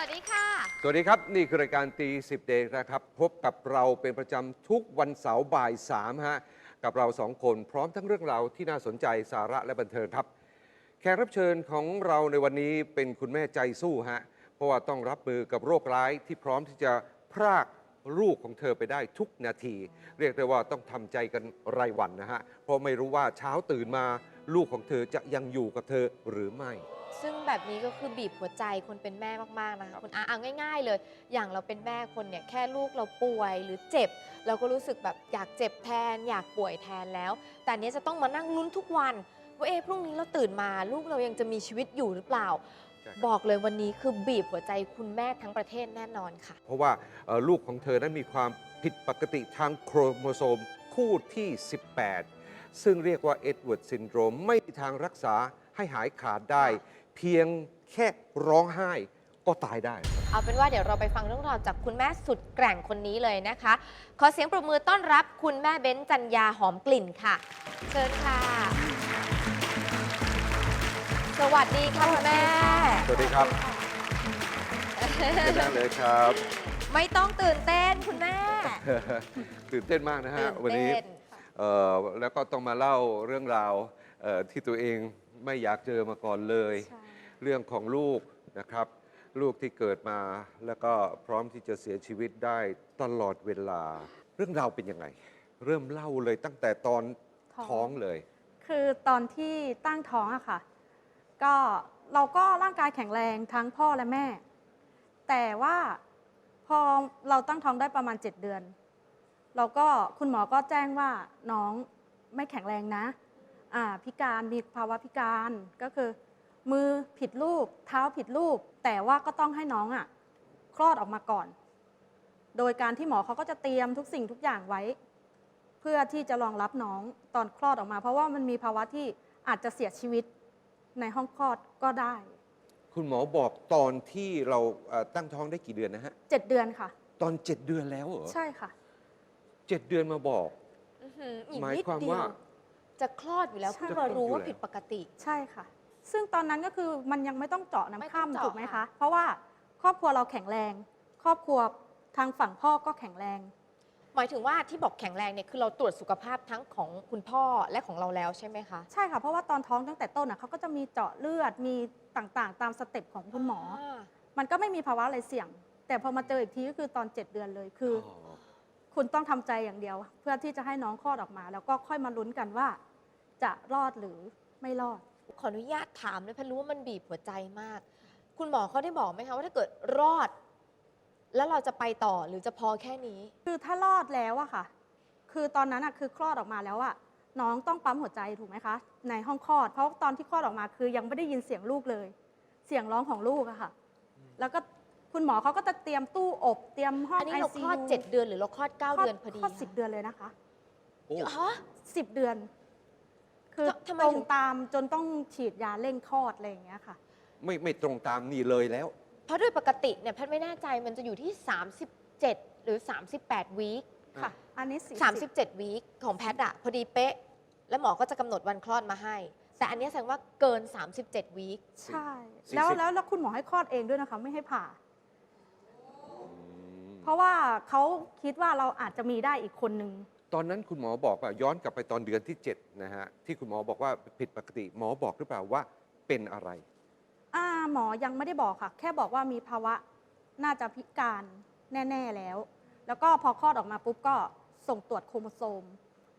วัสดีค่ะ สวัสดีครับ นี่คือรายการตีสิบเดย์นะครับ พบกับเราเป็นประจำทุกวันเสาร์บ่ายสามฮะ กับเราสองคนพร้อมทั้งเรื่องราวที่น่าสนใจสาระและบันเทิงครับ แขกรับเชิญของเราในวันนี้เป็นคุณแม่ใจสู้ฮะ เพราะว่าต้องรับมือกับโรคร้ายที่พร้อมที่จะพรากลูกของเธอไปได้ทุกนาที เรียกได้ว่าต้องทำใจกันรายวันนะฮะ เพราะไม่รู้ว่าเช้าตื่นมาลูกของเธอจะยังอยู่กับเธอหรือไม่ ซึ่งแบบนี้ก็คือบีบหัวใจคนเป็นแม่มากๆนะคะคุณอาเอาง่าย ๆ เลย อย่างเราเป็นแม่คนเนี่ยแค่ลูกเราป่วยหรือเจ็บ เราก็รู้สึกแบบอยากเจ็บแทน อยากป่วยแทนแล้ว แต่อันเนี้ยจะต้องมานั่งลุ้นทุกวัน ว่าเอ๊ะพรุ่งนี้เราตื่นมาลูกเรายังจะมีชีวิตอยู่หรือเปล่าใช่ครับบอกเลยวันนี้คือบีบหัวใจคุณแม่ทั้งประเทศแน่นอนค่ะ เพราะว่าเอ่อลูกของเธอนั้นมีความผิดปกติทางโครโมโซมคู่ที่ 18 ซึ่งเรียกว่าเอ็ดเวิร์ดซินโดรมไม่มีทางรักษาให้หายขาดได้ เพียงแค่ร้องไห้ก็ตายได้ เอาเป็นว่าเดี๋ยวเราไปฟังเรื่องราวจากคุณแม่สุดแกร่งคนนี้เลยนะคะ ขอเสียงปรบมือต้อนรับคุณแม่เบ้นจันยาหอมกลิ่นค่ะ เชิญค่ะ สวัสดีค่ะคุณแม่ สวัสดีครับเชิญนั่งเลยครับ ไม่ต้องตื่นเต้นคุณแม่ ตื่นเต้นมากนะฮะ ตื่นวันนี้เต้นเอ่อแล้วก็ต้องมาเล่าเรื่องราวเอ่อที่ตัวเองไม่อยากเจอมาก่อนเลย เรื่องของลูกนะครับ ลูกที่เกิดมาแล้วก็พร้อมที่จะเสียชีวิตได้ตลอดเวลา เรื่องราวเป็นยังไง เริ่มเล่าเลยตั้งแต่ตอนท้อง ท้องเลย คือตอนที่ตั้งท้องอะค่ะ ก็เราก็ร่างกายแข็งแรงทั้งพ่อและแม่ แต่ว่าพอเราตั้งท้องได้ประมาณ 7 เดือน เราก็คุณหมอก็แจ้งว่าน้องไม่แข็งแรงนะ อ่าพิการมีภาวะพิการก็คือ มือผิดรูป เท้าผิดรูป แต่ว่าก็ต้องให้น้องอะคลอดออกมาก่อน โดยการที่หมอเขาก็จะเตรียมทุกสิ่งทุกอย่างไว้ เพื่อที่จะรองรับน้องตอนคลอดออกมา เพราะว่ามันมีภาวะที่อาจจะเสียชีวิตในห้องคลอดก็ได้ คุณหมอบอกตอนที่เราเอ่อตั้งท้องได้กี่เดือนนะฮะ7เดือนค่ะ ตอน7เดือนแล้วเหรอใช่ค่ะ เจ็ดเดือนมาบอก อื้อหืออีกหมายนิดความเดียว่า ว จะคลอดอยู่แล้วใช่ เพิ่งมารู้ว่าจะคลอดอยู่แล้วผิดปกติ ใช่ค่ะ ซึ่งตอนนั้นก็คือมันยังไม่ต้องเจาะไม่น้ำต้องค่ำเจาะถูกไหมค่ะคะ เพราะว่าครอบครัวเราแข็งแรง ครอบครัวทางฝั่งพ่อก็แข็งแรง หมายถึงว่าที่บอกแข็งแรงเนี่ยคือเราตรวจสุขภาพทั้งของคุณพ่อและของเราแล้วใช่ไหมคะ ใช่ค่ะ เพราะว่าตอนท้องตั้งแต่ต้นอะเขาก็จะมีเจาะเลือดมีต่างๆ ตามสเต็ปของคุณหมอามันก็ไม่มีภาวะอะไรเสี่ยง แต่พอมาเจออีกทีก็คือตอน 7 เดือนเลยคือออคุณต้องทำใจอย่างเดียว เพื่อที่จะให้น้องคลอดออกมา แล้วก็ค่อยมาลุ้นกันว่า จะรอดหรือไม่รอด ขออนุญาตถามเลยเพราะรู้ว่ามันบีบหัวใจมาก คุณหมอเขาได้บอกไหมคะว่าถ้าเกิดรอด แล้วเราจะไปต่อหรือจะพอแค่นี้ คือถ้ารอดแล้วอะค่ะ คือตอนนั้นอะคือคลอดออกมาแล้วอะน้องต้องปั๊มหัวใจถูกไหมคะ ในห้องคลอด เพราะตอนที่คลอดออกมาคือยังไม่ได้ยินเสียงลูกเลย เสียงร้องของลูกอะค่ะ แล้วก็คุณหมอเขาก็จะเตรียมตู้อบเตรียมห้องอันนี้ไอเราซีคลอด 7 เดือนหรือเราคลอด 9 เดือนพอดีคลอดสิบเดือนเลยนะคะโอ้ ฮะสิบเดือน คือทำไมตรถึง งตามจนต้องฉีดยาเร่งคลอดอะไรอย่างเงี้ยค่ะ ไม่ไม่ตรงตามนี่เลยแล้ว เพราะโดยปกติเนี่ยแพทย์ไม่แน่ใจมันจะอยู่ที่ 37 หรือ 38 วีคค่ะ อันนี้สี่37 วีคของแพทย์อะพอดีเป๊ะ แล้วหมอก็จะกำหนดวันคลอดมาให้ แต่อันเนี้ยแสดงว่าเกิน 37 วีคใช่ สี่แล้วสิบแล้วแล้วคุณหมอให้คลอดเองด้วยนะคะ ไม่ให้ผ่าอืมเพราะว่าเขาคิดว่าเราอาจจะมีได้อีกคนนึง ตอนนั้นคุณหมอบอกว่าย้อนกลับไปตอนเดือนที่7นะฮะที่คุณหมอบอกว่าผิดปกติ หมอบอกหรือเปล่าว่าเป็นอะไร อ่าหมอยังไม่ได้บอกค่ะ แค่บอกว่ามีภาวะน่าจะพิการแน่ ๆแล้ว แล้วก็พอคลอดออกมาปุ๊บก็ส่งตรวจโครโมโซม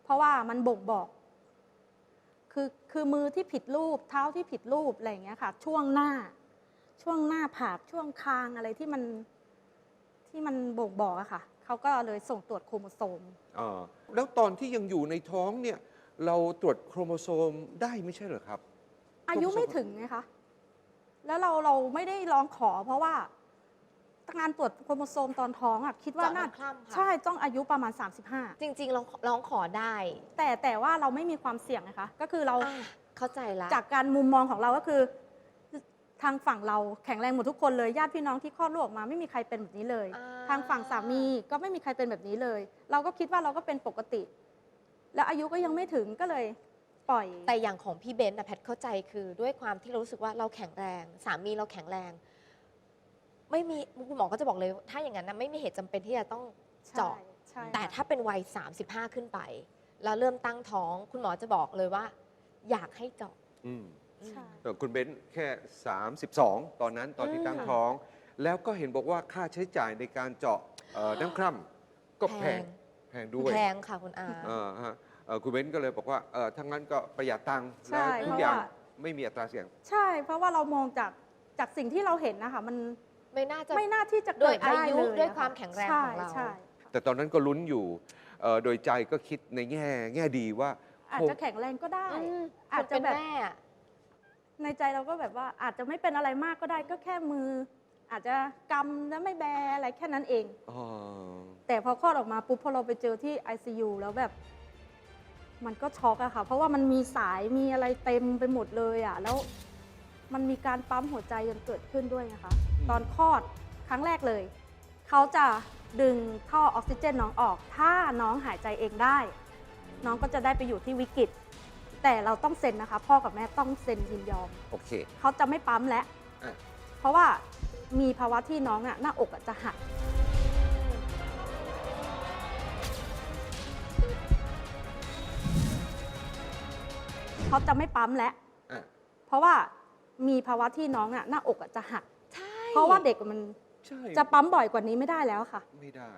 เพราะว่ามันบ่งบอก คือคือมือที่ผิดรูปเท้าที่ผิดรูปอะไรอย่างเงี้ยค่ะ ช่วงหน้า ช่วงหน้าผากช่วงคางอะไรที่มันที่มันบ่งบอกอะค่ะ เขาก็เลยส่งตรวจโครโมโซม อ่าแล้วตอนที่ยังอยู่ในท้องเนี่ย เราตรวจโครโมโซมได้ไม่ใช่เหรอครับ อายุไม่ถึงไงคะ แล้วเราเราไม่ได้ร้องขอ เพราะว่าการตรวจโครโมโซมตอนท้องอะคิดว่าเจาะน่าน้ำคร่ำค่ะ ใช่ต้องอายุประมาณ จริงๆร้องร้องขอได้35 แต่แต่ว่าเราไม่มีความเสี่ยงนะคะ ก็คือเราอะเข้าใจละจากการมุมมองของเราก็คือ ทางฝั่งเราแข็งแรงหมดทุกคนเลยญาติพี่น้องที่คลอดลูกออกมาไม่มีใครเป็นแบบนี้เลย อ่ทางฝั่งสามีก็ไม่มีใครเป็นแบบนี้เลย เราก็คิดว่าเราก็เป็นปกติ แล้วอายุก็ยังไม่ถึงก็เลยปล่อย แต่อย่างของพี่เบนซ์นะแพทย์เข้าใจคือด้วยความที่เรารู้สึกว่าเราแข็งแรง สามีเราแข็งแรง ไม่มีคุณหมอก็จะบอกเลย ถ้าอย่างนั้นนะไม่มีเหตุจำเป็นที่จะต้องใช่เจาะ ใช่แต่ค่ะ ถ้าเป็นวัย 35 ขึ้นไป แล้วเริ่มตั้งท้อง คุณหมอจะบอกเลยว่า อยากให้เจาะ อืม ใช่ แต่คุณเบนซ์แค่ 32 ตอนนั้นตอนที่อืมตั้งท้อง แล้วก็เห็นบอกว่าค่าใช้จ่ายในการเจาะเอ่อน้ำคร่ำก็แพง แพงด้วยแพงค่ะคุณอา เออฮะเอ่อคุณเบนซ์ก็เลยบอกว่าเออทั้างนั้นก็ประหยัดตังค์ใช่แล้วทุกเพราะอย่างว่า ไม่มีอัตราเสี่ยง ใช่ เพราะว่าเรามองจากจากสิ่งที่เราเห็นนะคะมันไม่น่าจะ ไม่น่าที่จะด้เกิวยดได้อายุเลยด้วยอะะความแข็งแรงใช่ของเราใช่แต่ตอนนั้นก็ลุ้นอยู่เอ่อโดยใจก็คิดในแง่แง่ดีว่า อาจจะแข็งแรงก็ได้ อืมอาจคนจะเป็นแบบแม่อะ ในใจเราก็แบบว่าอาจจะไม่เป็นอะไรมากก็ได้ก็แค่มือ อาจจะกำแล้วไม่แบอะไรแค่นั้นเอง อ๋อ แต่พอคลอดออกมาปุ๊บพอเราไปเจอที่ ICU แล้วแบบ มันก็ช็อกอะค่ะ เพราะว่ามันมีสายมีอะไรเต็มไปหมดเลยอะแล้วมันมีการปั๊มหัวใจจนเกิดขึ้นด้วยนะคะ ตอนคลอดครั้งแรกเลย เขาจะดึงท่อออกซิเจนน้องออก ถ้าน้องหายใจเองได้ น้องก็จะได้ไปอยู่ที่วิกฤต แต่เราต้องเซ็นนะคะ พ่อกับแม่ต้องเซ็นยินยอม โอเค เขาจะไม่ปั๊มแล้ว อะ เพราะว่ามีภาวะที่น้องน่ะหน้าอกอะจะหัก เขาจะไม่ปั๊มแล้ว อะ เพราะว่ามีภาวะที่น้องน่ะหน้าอกอะจะหัก ใช่เพราะว่าเด็กมันใช่จะปั๊มบ่อยกว่านี้ไม่ได้แล้วค่ะ ไม่ได้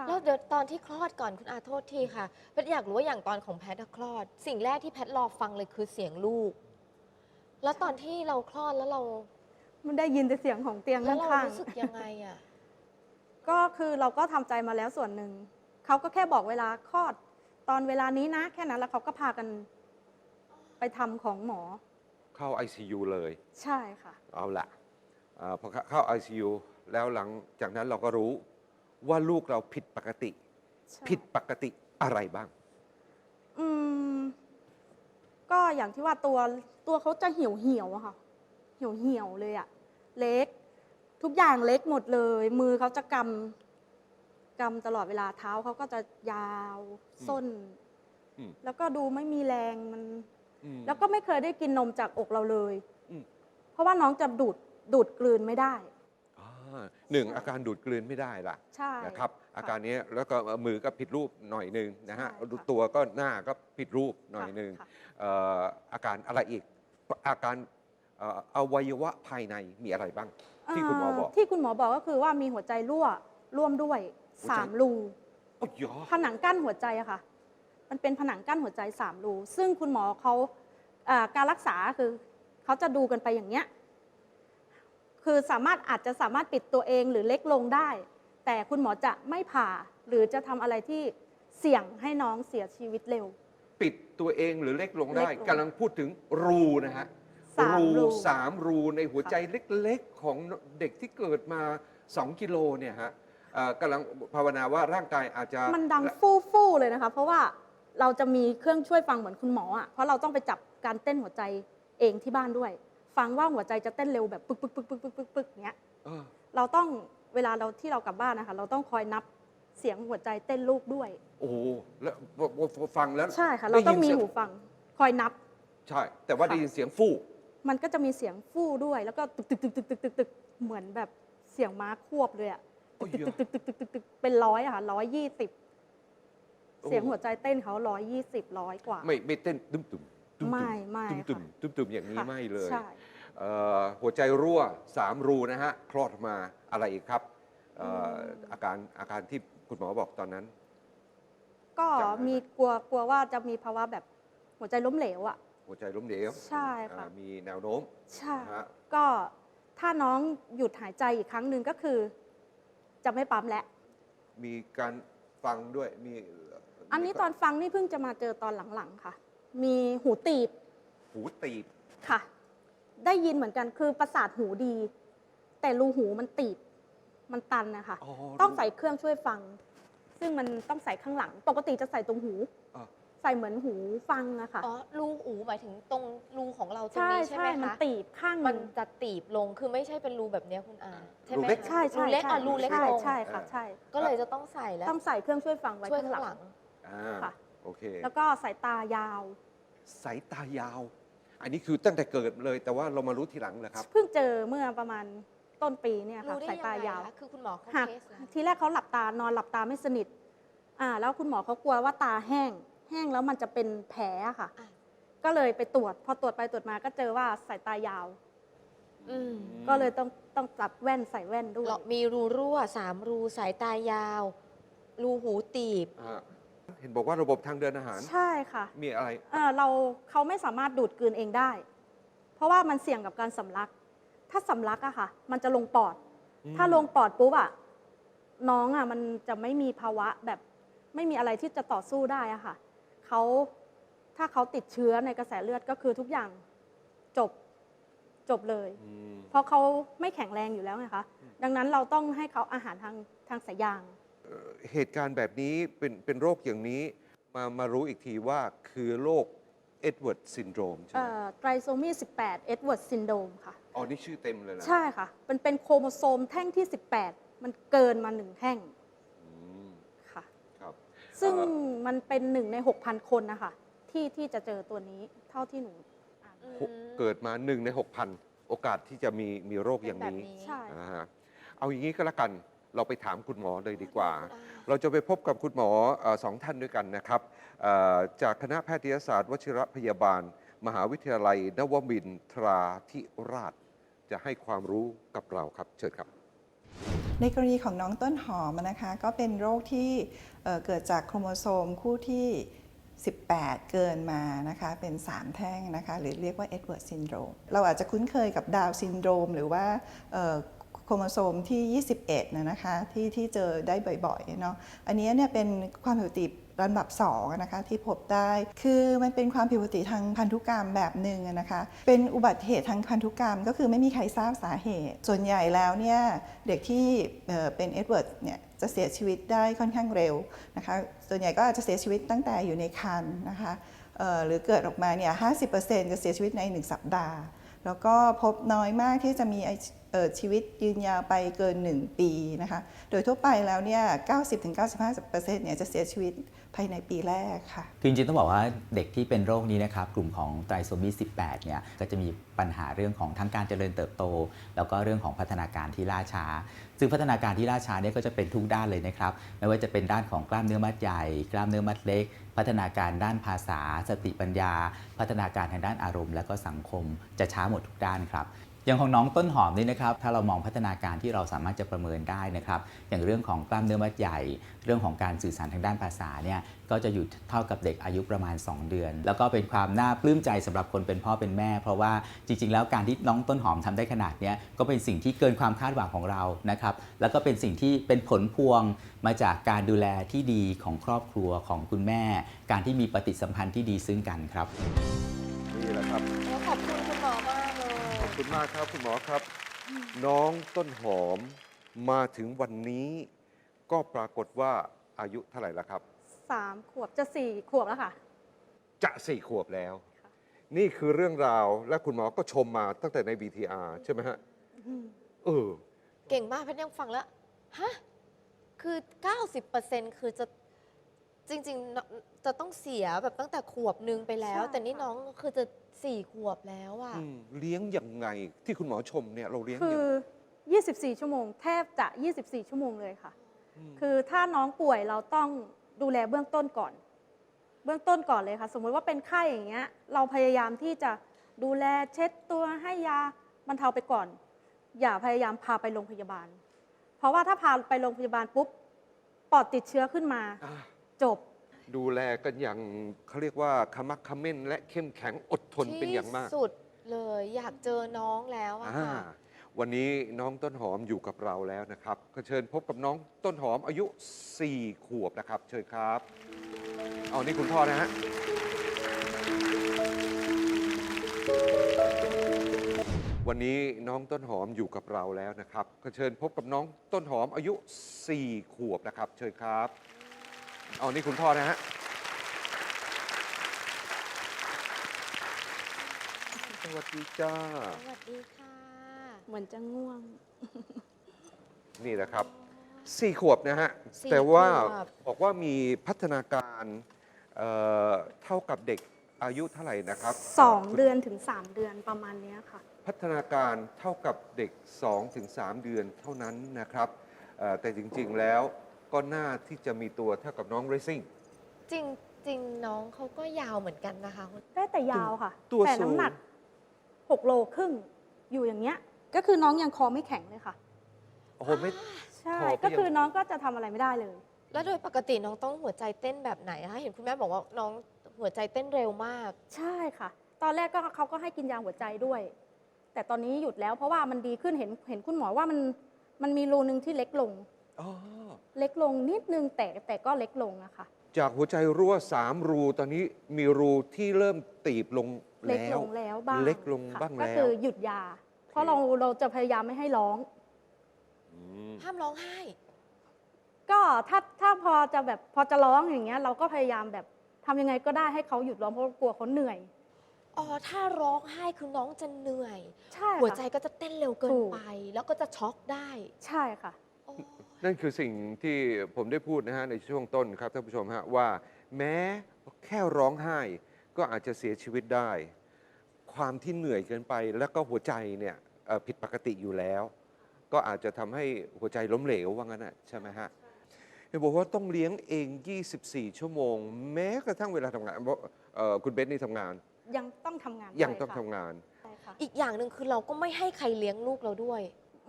ใช่แล้วเดี๋ยวตอนที่คลอดก่อนคุณอาโทษทีค่ะแพทย์อยากรู้ว่าอย่างตอนของแพทย์อะคลอด สิ่งแรกที่แพทย์รอฟังเลยคือเสียงลูก แล้วตอนที่เราคลอดแล้วเรามันได้ยินแต่เสียงของเตียงแล้วเราข้างรู้สึกยังไงอะๆก็คือเราก็ทำใจมาแล้วส่วนหนึ่งเขาก็แค่บอกเวลาคลอด ตอนเวลานี้นะ แค่นั้นแล้วเขาก็พากัน ไปทำของหมอ เข้า ICU เลย ใช่ค่ะ เอาละเออพอเข้า ICU แล้วหลังจากนั้นเราก็รู้ ว่าลูกเราผิดปกติ ใช่ผิดปกติอะไรบ้าง อืม ก็อย่างที่ว่าตัวตัวเขาจะเหี่ยวเหี่ยวๆอะค่ะ เหี่ยวเหี่ยวๆเลยอะเล็ก ทุกอย่างเล็กหมดเลย มือเขาจะกำกำตลอดเวลาเท้าเขาก็จะยาวส้น อืม แล้วก็ดูไม่มีแรงมัน อืม แล้วก็ไม่เคยได้กินนมจากอกเราเลย อืม เพราะว่าน้องจะดูดดูดกลืนไม่ได้อ่า หนึ่งอาการดูดกลืนไม่ได้ละใช่นะครับอาการนี้แล้วก็มือก็ผิดรูปหน่อยหนึ่งนะฮะใช่ค่ะตัวก็หน้าก็ผิดรูปหน่อยค่ะหนึ่งค่ะ เอ่ออาการอะไรอีกอาการเอ่ออวัยวะภายในมีอะไรบ้าง ที่คุณหมอบอก เที่คุณหมอบอกก็คือว่ามีหัวใจรั่วร่วมด้วยหัวใจ สามรูโอ้ยอผนังกั้นหัวใจอะค่ะ มันเป็นผนังกั้นหัวใจสามรูซึ่งคุณหมอเขาอ่าการรักษาคือเขาจะดูกันไปอย่างเนี้ย คือสามารถอาจจะสามารถปิดตัวเองหรือเล็กลงได้ แต่คุณหมอจะไม่ผ่าหรือจะทำอะไรที่เสี่ยงให้น้องเสียชีวิตเร็ว ปิดตัวเองหรือเล็กลงได้เล็กลงกำลังพูดถึงรูนะฮะสามรู สามรูในหัวใจเล็กๆ ของเด็กที่เกิดมา 2 กิโลเนี่ยฮะเอ่อกำลังภาวนาว่าร่างกายอาจจะมันดังฟู่ฟู่เลยนะคะ เพราะว่าเราจะมีเครื่องช่วยฟังเหมือนคุณหมออะเพราะเราต้องไปจับการเต้นหัวใจเองที่บ้านด้วย ฟังว่าหัวใจจะเต้นเร็วแบบปึกปึกปึกปึกปึกปึกปึกเงี้ยเออเราต้องเวลาเราที่เรากลับบ้านนะคะ เราต้องคอยนับเสียงหัวใจเต้นลูกด้วย โอ้โหแล้วฟังแล้วใช่ค่ะ เราต้องมีได้ยินหูเสียฟังคอยนับ ใช่ แต่ว่าค่ะได้ยินเสียงฟู่มันก็จะมีเสียงฟู่ด้วย แล้วก็ตึกตึกตึกตึกตึกตึกตึกเหมือนแบบเสียงม้าควบเลยอะโอ้ยตึกตึกตึกตึกตึกตึกเป็นร้อยอะค่ะร้อยยี่สิบเสียงหัวใจเต้นเขาร้อยยี่สิบร้อยกว่า ไม่ไม่เต้นตุ้มตุ้ม ตุ้มไม่ไม่ตุ้มตุ้มค่ะตุ้มตุ้มอย่างนี้ค่ะไม่เลยใช่ เอ่อหัวใจรั่วสามรูนะฮะ คลอดมาอะไรอีกครับเอ่ออาการอาการที่คุณหมอบอกตอนนั้น ก็จำได้ไหม มีกลัวกลัวว่าจะมีภาวะแบบหัวใจล้มเหลวอะหัวใจล้มเหลวใช่ค่ะ อ่ามีแนวโน้ม ใช่นะฮะ ก็ถ้าน้องหยุดหายใจอีกครั้งหนึ่งก็คือ จะไม่ปั๊มแล้ว มีการฟังด้วยมีอันนี้ตอนฟังนี่เพิ่งจะมาเจอตอนหลังๆค่ะ มีหูตีบหูตีบค่ะ ได้ยินเหมือนกันคือประสาทหูดี แต่รูหูมันตีบ มันตันนะคะ อ๋อต้องใส่เครื่องช่วยฟัง ซึ่งมันต้องใส่ข้างหลัง ปกติจะใส่ตรงหู อะ ใส่เหมือนหูฟังอะค่ะ อ๋อรูหูหมายถึงตรงรูของเราตรงใช่นี้ใช่ใช่ไหมมันคะตีบข้างหมันนึ่งจะตีบลงคือไม่ใช่เป็นรูแบบเนี้ยคุณอาใช่ไหมรูเล็ก คะใช่ใช่รูเล็กใช่อะรูเล็กใช่ลงใช่ค่ะใช่ ก็เลยจะต้องใส่แล้วต้องใส่เครื่องช่วยฟังไว้ช่วยข้างข้างหหลัลัง ง อ่าค่ะ โอเค แล้วก็สายตายาว สายตายาว อันนี้คือตั้งแต่เกิดเลย แต่ว่าเรามารู้ทีหลังเหรอครับ เพิ่งเจอเมื่อประมาณต้นปีเนี่ยค่ะรู้ได้สายยังตาไงยาว คะคือคุณหมอเขาหากเทสแล้วทีแรกเขาหลับตานอนหลับตาไม่สนิท อ่า แล้วคุณหมอเขากลัวว่าตาแห้ง แห้งแล้วมันจะเป็นแผลอะค่ะ อะก็เลยไปตรวจ พอตรวจไปตรวจมาก็เจอว่าสายตายาว อืมก็เลยต้องต้องจับแว่นใส่แว่นด้วย เรามีรูรั่วสามรูสายตายาว รูหูตีบ อ่า เห็นบอกว่าระบบทางเดินอาหาร ใช่ค่ะมีอะไรเอ่อเราเขาไม่สามารถดูดกลืนเองได้ เพราะว่ามันเสี่ยงกับการสำลัก ถ้าสำลักอะค่ะ มันจะลงปอด อืมถ้าลงปอดปุ๊บอะน้องอะมันจะไม่มีภาวะแบบไม่มีอะไรที่จะต่อสู้ได้อะค่ะเขาถ้าเขาติดเชื้อในกระแสเลือดก็คือทุกอย่างจบจบเลย อืม เพราะเขาไม่แข็งแรงอยู่แล้วไงคะ ดังนั้นเราต้องให้เขาอาหารทางทางสายยาง เหตุการณ์แบบนี้เป็นเป็นโรคอย่างนี้มามารู้อีกทีว่าคือโรคเอ็ดเวิร์ดซินโดรมใช่ไหมไตรโซมี 18 เอ็ดเวิร์ดซินโดมค่ะ อ๋อ นี่ชื่อเต็มเลยนะ ใช่ค่ะ มันเป็นโครโมโซมแท่งที่ 18 มันเกินมาหนึ่งแท่งอืมค่ะครับ ซึ่งเอ่อมันเป็นหนึ่งใน 6,000 คนนะคะ ที่ที่จะเจอตัวนี้เท่าที่หนูอ่านอืมเกิดมาหนึ่งใน 6,000 โอกาสที่จะมีมีโรคอย่างเป็นนี้แบบนี้ ใช่อ่าฮะเอาอย่างนี้ก็แล้วกัน เราไปถามคุณหมอเลยดีกว่าอ่า เราจะไปพบกับคุณหมอเอ่อสองท่านด้วยกันนะครับเอ่อจากคณะแพทยศาสตร์วชิรพยาบาล มหาวิทยาลัย นวมินทราธิราช จะให้ความรู้กับเราครับ เชิญครับ ในกรณีของน้องต้นหอมนะคะก็เป็นโรคที่เอ่อเกิดจากโครโมโซมคู่ที่ 18 เกินมานะคะเป็น 3 แท่งนะคะหรือเรียกว่าเอ็ดเวิร์ดซินโดรมเราอาจจะคุ้นเคยกับดาวน์ซินโดรมหรือว่าเอ่อโค รโมโซมที่ 21นะนะคะที่ที่เจอได้บ่อยๆเนาะอันนี้เนี่ยเป็นความผิดปกติลำดับ2นะคะที่พบได้ คือมันเป็นความผิดปกติทางพันธุกรรมแบบหนึ่งนะคะ เป็นอุบัติเหตุทางพันธุกรรม ก็คือไม่มีใครทราบสาเหตุ ส่วนใหญ่แล้วเนี่ยเด็กที่เป็นเอ็ดเวิร์ดเนี่ยจะเสียชีวิตได้ค่อนข้างเร็วนะคะ ส่วนใหญ่ก็อาจจะเสียชีวิตตั้งแต่อยู่ในครรภ์นะคะหรือเกิดออกมาเนี่ย 50%จะเสียชีวิตใน 1 สัปดาห์ แล้วก็พบน้อยมากที่จะมี ชีวิตยืนยาวไปเกิน 1 ปีนะคะ โดยทั่วไปแล้วเนี่ย 90-95%เนี่ยจะเสียชีวิตภายในปีแรกค่ะ คือจริงๆต้องบอกว่าเด็กที่เป็นโรคนี้นะครับ กลุ่มของไตรโซมี 18 เนี่ย ก็จะมีปัญหาเรื่องของทั้งการเจริญเติบโต แล้วก็เรื่องของพัฒนาการที่ล่าช้า ซึ่งพัฒนาการที่ล่าช้าเนี่ยก็จะเป็นทุกด้านเลยนะครับ ไม่ว่าจะเป็นด้านของกล้ามเนื้อมัดใหญ่ กล้ามเนื้อมัดเล็ก พัฒนาการด้านภาษา สติปัญญา พัฒนาการทางด้านอารมณ์ และก็สังคม จะช้าหมดทุกด้านครับ อย่างของน้องต้นหอมนี่นะครับ ถ้าเรามองพัฒนาการที่เราสามารถจะประเมินได้นะครับ อย่างเรื่องของกล้ามเนื้อมัดใหญ่ เรื่องของการสื่อสารทางด้านภาษาเนี่ย ก็จะอยู่เท่ากับเด็กอายุประมาณ 2 เดือน แล้วก็เป็นความน่าปลื้มใจสำหรับคนเป็นพ่อเป็นแม่ เพราะว่าจริง ๆ แล้วการที่น้องต้นหอมทำได้ขนาดนี้ก็เป็นสิ่งที่เกินความคาดหวังของเรา นะครับ แล้วก็เป็นสิ่งที่เป็นผลพวงมาจากการดูแลที่ดีของครอบครัวของคุณแม่ การที่มีปฏิสัมพันธ์ที่ดีซึ่งกันครับ นี่แหละครับขอบคุณ คุณมากครับคุณหมอครับ น้องต้นหอมมาถึงวันนี้ ก็ปรากฏว่าอายุเท่าไหร่แล้วครับ3ขวบจะ4ขวบแล้วค่ะ จะสี่ขวบแล้ว ค่ะ นี่คือเรื่องราวและคุณหมอก็ชมมาตั้งแต่ใน BTR ใช่ไหมฮะเออ เก่งมากแพทย์ยังฟังแล้ว ฮะ คือ 90%คือจะ จริงๆน้องจะต้องเสียแบบตั้งแต่ขวบนึงไปแล้ว ใช่แต่นี่ค่ะ น้องคือจะสี่ขวบแล้วอะอืมเลี้ยงยังไงที่คุณหมอชมเนี่ยเราเลี้ยงคืยังอ24 ชั่วโมง แทบจะ 24 ชั่วโมงเลยค่ะ มคือถ้าน้องป่วยเราต้องดูแลเบื้องต้นก่อน เบื้องต้นก่อนเลยค่ะ สมมติว่าเป็นไข้อย่างเงี้ย เราพยายามที่จะดูแลเช็ดตัวให้ยาบรรเทาไปก่อน อย่าพยายามพาไปโรงพยาบาล เพราะว่าถ้าพาไปโรงพยาบาลปุ๊บปอดติดเชื้อขึ้นมาอะ จบ ดูแลกันอย่างเขาเรียกว่าขมักเขม้นและเข้มแข็งอดทนเป็นอย่างมาก ที่สุดเลยอยากเจอน้องแล้วอะอ่าค่ะ วันนี้น้องต้นหอมอยู่กับเราแล้วนะครับ ก็เชิญพบกับน้องต้นหอมอายุ 4 ขวบนะครับ เชิญครับ เอานี่คุณพ่อนะฮะ วันนี้น้องต้นหอมอยู่กับเราแล้วนะครับ ก็เชิญพบกับน้องต้นหอมอายุ 4 ขวบนะครับ เชิญครับ เอานี่คุณพ่อนะฮะ สวัสดีจ้า สวัสดีค่ะ เหมือนจะง่วง นี่แหละครับสี่ขวบนะฮะ สี่แต่ว่าขวบ บอกว่ามีพัฒนาการเอ่อเท่ากับเด็กอายุเท่าไหร่นะครับสองเดือนถึงสามเดือนประมาณเนี้ยค่ะ พัฒนาการเท่ากับเด็ก 2-3 เดือนเท่านั้นนะครับเอ่อแต่จริงๆแล้ว ก็น่าที่จะมีตัวเท่ากับน้องเรซิ่ง จริงจริงน้องเขาก็ยาวเหมือนกันนะคะคุณได้แต่ยาวค่ะตัวแต่สูง น้ำหนักหกโลครึ่งอยู่อย่างเงี้ย ก็คือน้องยังคอไม่แข็งเลยค่ะ โอ้โหไม่ ใช่ คอก็ยังก็คือน้องก็จะทำอะไรไม่ได้เลย แล้วโดยปกติน้องต้องหัวใจเต้นแบบไหนคะเห็นคุณแม่บอกว่าน้องหัวใจเต้นเร็วมาก ใช่ค่ะ ตอนแรกก็เขาก็ให้กินยาหัวใจด้วย แต่ตอนนี้หยุดแล้วเพราะว่ามันดีขึ้นเห็นเห็นคุณหมอว่ามันมันมีรูนึงที่เล็กลงอ๋อ เล็กลงนิดนึงแต่แต่ก็เล็กลงอะค่ะ จากหัวใจรั่ว3รูตอนนี้มีรูที่เริ่มตีบลงเล็กแล้ลว งแล้วบ้างเล็กลงค่ะบ้างก็แล้วคือหยุดยา เพราะเราเราจะพยายามไม่ให้ร้อง อืมห้ามร้องไห้ ก็ถ้าถ้าพอจะแบบพอจะร้องอย่างเงี้ย เราก็พยายามแบบทำยังไงก็ได้ให้เขาหยุดร้องเพราะกลัวเขาเหนื่อย อ๋อ ถ้าร้องไห้คือน้องจะเหนื่อย ใช่ค่ะ หัวใจก็จะเต้นเร็วเกิถูนกไป แล้วก็จะช็อกได้ ใช่ค่ะโอ้ นั่นคือสิ่งที่ผมได้พูดนะฮะในช่วงต้นครับท่านผู้ชมฮะว่าแม้แค่ร้องไห้ก็อาจจะเสียชีวิตได้ ความที่เหนื่อยเกินไป แล้วก็หัวใจเนี่ยเอ่อผิดปกติอยู่แล้ว ก็อาจจะทำให้หัวใจล้มเหลวว่างั้นนะใช่ไหมฮะเห็นบอกว่าต้องเลี้ยงเอง 24 ชั่วโมง แม้กระทั่งเวลาทำงานเพราะเอ่อคุณเบสนี่ทำงานยังต้องทำงานยังไปต้องค่ะทำงาน ใช่ค่ะอีกอย่างหนึ่งคือเราก็ไม่ให้ใครเลี้ยงลูกเราด้วย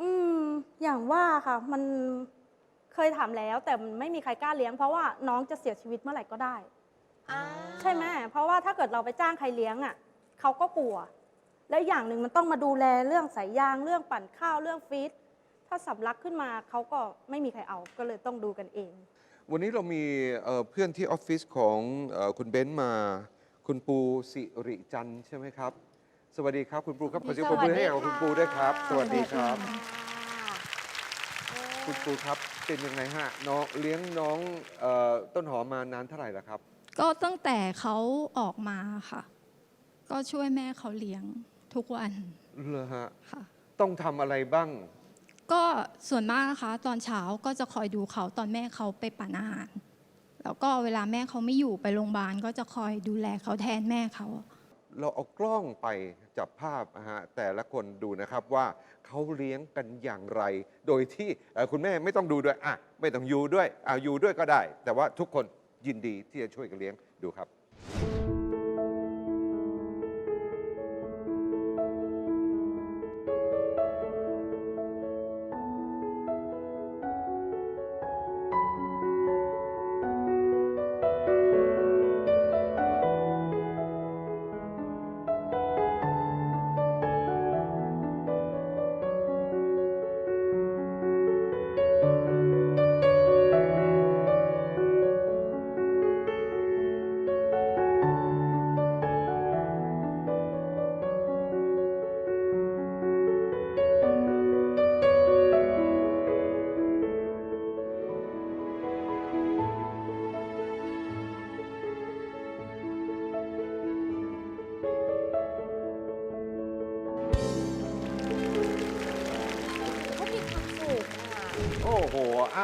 อืม อย่างว่าค่ะ มันเคยถามแล้ว แต่มันไม่มีใครกล้าเลี้ยงเพราะว่าน้องจะเสียชีวิตเมื่อไหร่ก็ได้ อ่าใช่ไหมเพราะว่าถ้าเกิดเราไปจ้างใครเลี้ยงอะเขาก็กลัว และอย่างหนึ่งมันต้องมาดูแลเรื่องสายยางเรื่องปั่นข้าวเรื่องฟีดถ้าสำลักขึ้นมาเขาก็ไม่มีใครเอาก็เลยต้องดูกันเอง วันนี้เรามีเอ่อเพื่อนที่ออฟฟิศของเอ่อคุณเบนซ์มา คุณปูสิริจันทร์ใช่ไหมครับ สวัสดีครับคุณปูครับขอเสียงปรบมือให้กับคุณปูด้วยครับ สวัสดีครับ คุณปูครับเป็นยังไงฮะน้องเลี้ยงน้องเอ่อต้นหอมมานานเท่าไหร่แล้วครับ ก็ตั้งแต่เขาออกมาค่ะ ก็ช่วยแม่เขาเลี้ยงทุกวันเหรอฮะค่ะ ต้องทำอะไรบ้าง ก็ส่วนมากนะคะ ตอนเช้าก็จะคอยดูเขาตอนแม่เขาไปปั่นอาหาร แล้วก็เวลาแม่เขาไม่อยู่ไปโรงพยาบาลก็จะคอยดูแลเขาแทนแม่เขา เราเอากล้องไปจับภาพนะฮะแต่ละคนดูนะครับว่าเขาเลี้ยงกันอย่างไร โดยที่เอ่อคุณแม่ไม่ต้องดูด้วยอะไม่ต้องอยู่ด้วยอะอยู่ด้วยก็ได้ แต่ว่าทุกคนยินดีที่จะช่วยกันเลี้ยงดูครับ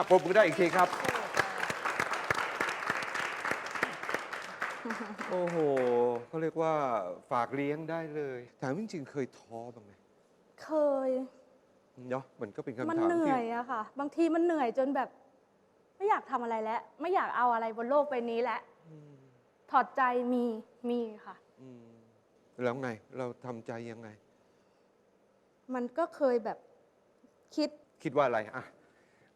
ปรบมือได้อีกทีครับ โอ้โหเขาเรียกว่าฝากเลี้ยงได้เลยถามจริงๆเคยท้อบ้างไหมเคย เนาะมันก็เป็นคำถามมันเหนื่ที่อยอะค่ะ บางทีมันเหนื่อยจนแบบ ไม่อยากทำอะไรแล้ว ไม่อยากเอาอะไรบนโลกใบนี้แล้วอืมถอดใจมีมีค่ะ อืมแล้วไง เราทำใจยังไง มันก็เคยแบบคิดคิดว่าอะไรอะ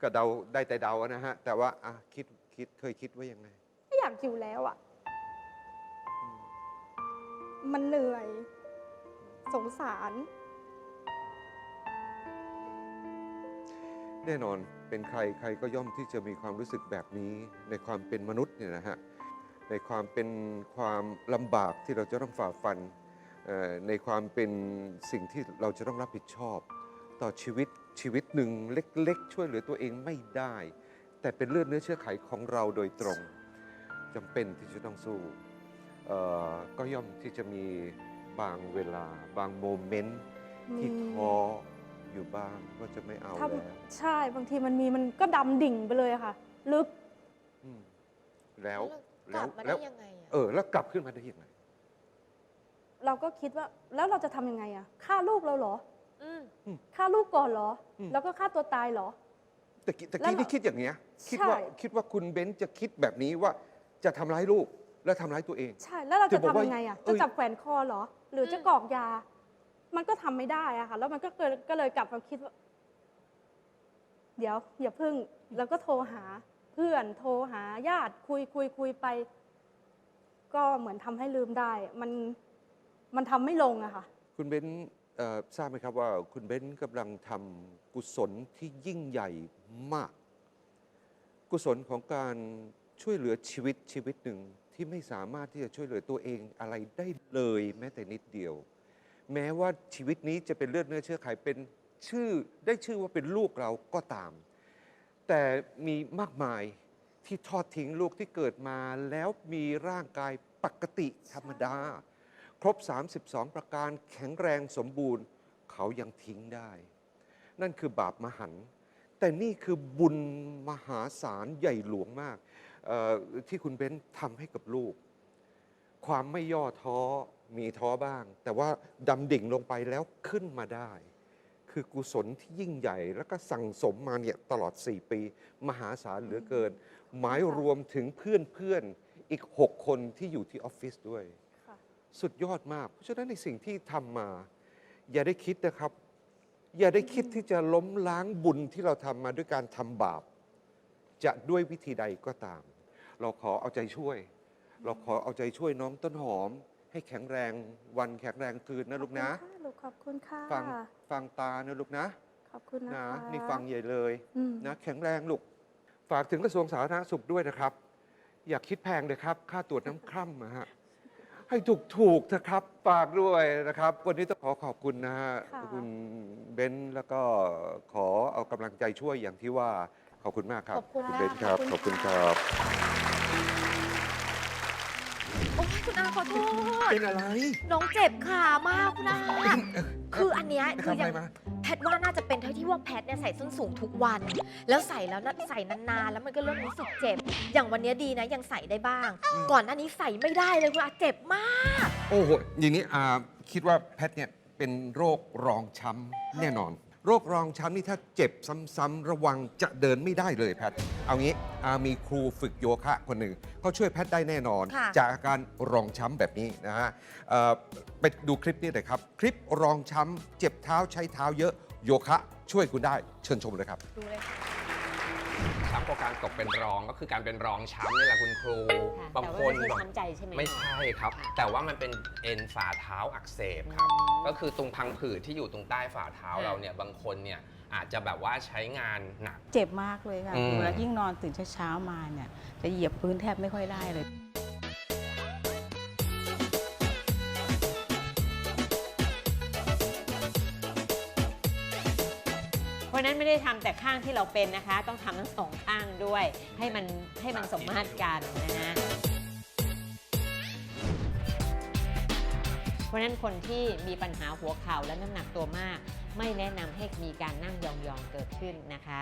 ก็เดาได้แต่เดาอะนะฮะ แต่ว่าอะคิดคิดเคยคิดว่ายังไง ไม่อยากอยู่แล้วอะมันเหนื่อย สงสาร แน่นอนเป็นใครใครก็ย่อมที่จะมีความรู้สึกแบบนี้ในความเป็นมนุษย์เนี่ยนะฮะในความเป็นความลำบากที่เราจะต้องฝ่าฟันเอ่อในความเป็นสิ่งที่เราจะต้องรับผิดชอบ ต่อชีวิต ชีวิตหนึ่งเล็ก ๆ ช่วยเหลือตัวเองไม่ได้ แต่เป็นเลือดเนื้อเชื้อไขของเราโดยตรงจำเป็นที่จะต้องสู้เอ่อก็ย่อมที่จะมีบางเวลาบางโมเมนต์ที่มีท้ออยู่บ้างว่าจะไม่เอาถ้าแล้วใช่บางทีมันมีมันก็ดำดิ่งไปเลยอะค่ะ ลึกอืมแล้วกลับมาแล้ได้วยังไงอะเออ แล้วกลับขึ้นมาได้ยังไงเราก็คิดว่าแล้วเราจะทำยังไงอะฆ่าลูกเราเหรออืม ฆ่าลูกก่อนเหรออืมแล้วก็ฆ่าตัวตายเหรอแต่กี้แต่แล้วกี้เราที่คิดอย่างเงี้ย คิดใช่ว่าคิดว่าคุณเบนซ์จะคิดแบบนี้ว่าจะทำร้ายลูกและทำร้ายตัวเอง ใช่ แล้วเราจะจะบอกทำว่ายังไงอะเอ้จะย จับแขวนคอเหรอ หรืออมจะกรอกยา มันก็ทำไม่ได้อะค่ะ แล้วมันก็เกิดก็เลยกลับมาคิดว่า เดี๋ยวอย่าพึ่ง แล้วก็โทรหา เพื่อน โทรหาญาติ คุยคุยคุยไป ก็เหมือนทำให้ลืมได้ มัน มันทำไม่ลงอะค่ะ คุณเบนซ์เอ่อ ทราบไหมครับว่าคุณเบ้นกำลังทำกุศลที่ยิ่งใหญ่มาก กุศลของการช่วยเหลือชีวิตชีวิตหนึ่งที่ไม่สามารถที่จะช่วยเหลือตัวเองอะไรได้เลยแม้แต่นิดเดียว แม้ว่าชีวิตนี้จะเป็นเลือดเนื้อเชื้อไขเป็นชื่อได้ชื่อว่าเป็นลูกเราก็ตาม แต่มีมากมายที่ทอดทิ้งลูกที่เกิดมาแล้วมีร่างกายปกติธรรมดา ครบ 32 ประการแข็งแรงสมบูรณ์ เขายังทิ้งได้ นั่นคือบาปมหันต์แต่นี่คือบุญมหาศาลใหญ่หลวงมาก ที่คุณเบ้นทำให้กับลูก ความไม่ย่อท้อมีท้อบ้าง แต่ว่าดำดิ่งลงไปแล้วขึ้นมาได้ คือกุศลที่ยิ่งใหญ่ แล้วก็สั่งสมมาเนี่ยตลอด 4 ปี มหาศาลเหลือเกิน หมายรวมถึงเพื่อนเพื่อนๆอีก 6 คนที่อยู่ที่ออฟฟิศด้วย สุดยอดมาก เพราะฉะนั้นในสิ่งที่ทำมา อย่าได้คิดนะครับ อย่าได้คิดที่จะล้มล้างบุญที่เราทำมาด้วยการทำบาป จะด้วยวิธีใดก็ตาม เราขอเอาใจช่วย เราขอเอาใจช่วยน้องต้นหอม ให้แข็งแรงวันแข็งแรงคืนนะลูกนะขอบคุณค่ะฟังฟังตานะลูกนะขอบคุณนะนะคะนี่ฟังใหญ่เลยอืมนะแข็งแรงลูกฝากถึงกระทรวงสาธารณสุขด้วยนะครับ อย่าคิดแพงเลยครับ ค่าตรวจน้ำคร่ำนะฮะ ให้ถูกถูกๆนะครับฝากด้วยนะครับ วันนี้ต้องขอขอบคุณนะฮะค่ะ คุณเบนซ์แล้วก็ขอเอากำลังใจช่วยอย่างที่ว่าขอบคุณมากครับขอบคุณเบนซ์ครับ ขขออบบคุคุณณค่ะครับ โอ้ยคุณอาขอโทษ เป็นอะไรน้องเจ็บขามากคุณอาคืออันเนี้ยไปคือทำยัอะไรงมาแพ ทว่าน่าจะเป็นเท่าที่ว่าแพทเนี่ยใส่ส้นสูงทุกวัน แล้วใส่แล้วนะใส่นานๆแล้วมันก็เริ่มรู้สึกเจ็บ อย่างวันเนี้ยดีนะยังใส่ได้บ้าง ก่อนหน้านี้ใส่ไม่ได้เลยคุณอาเจ็บมาก โอ้โหอย่างนี้อาคิดว่าแพทเนี่ยเป็นโรครองช้ำแน่นอน โรครองช้ำนี่ถ้าเจ็บซ้ำๆระวังจะเดินไม่ได้เลยแพทเอางี้อามีครูฝึกโยคะคนหนึ่งเขาช่วยแพทได้แน่นอน ค่ะ จากอาการรองช้ำแบบนี้นะฮะเอ่อไปดูคลิปนี้เลยครับ คลิปรองช้ำเจ็บเท้าใช้เท้าเยอะโยคะ ช่วยคุณได้เชิญชมเลยครับ ดูเลยค่ะ ช้ำกว่าการตกเป็นรองก็คือการเป็นรองช้ำนี่แหละคุณครูค่ะบางแต่คว่านไม่ใช่ช้ำใจใช่ไหม ไม่ใช่ครับ ค่ะ แต่ว่ามันเป็นเอ็นฝ่าเท้าอักเสบครับอืมก็คือตรงพังผืดที่อยู่ตรงใต้ฝ่าเท้าค่ะเราเนี่ยบางคนเนี่ยอาจจะแบบว่าใช้งานหนัก เจ็บมากเลยค่ะอืมเวลายิ่งนอนตื่นเช้าๆมาเนี่ย จะเหยียบพื้นแทบไม่ค่อยได้เลย นั้นไม่ได้ทำแต่ข้างที่เราเป็นนะคะ ต้องทำทั้งสองข้างด้วย ให้มันให้มันสมมาตรกันนะฮะเพราะนั้นคนที่มีปัญหาหัวเข่าและน้ำหนักตัวมาก ไม่แนะนำให้มีการนั่งยองๆเกิดขึ้นนะคะ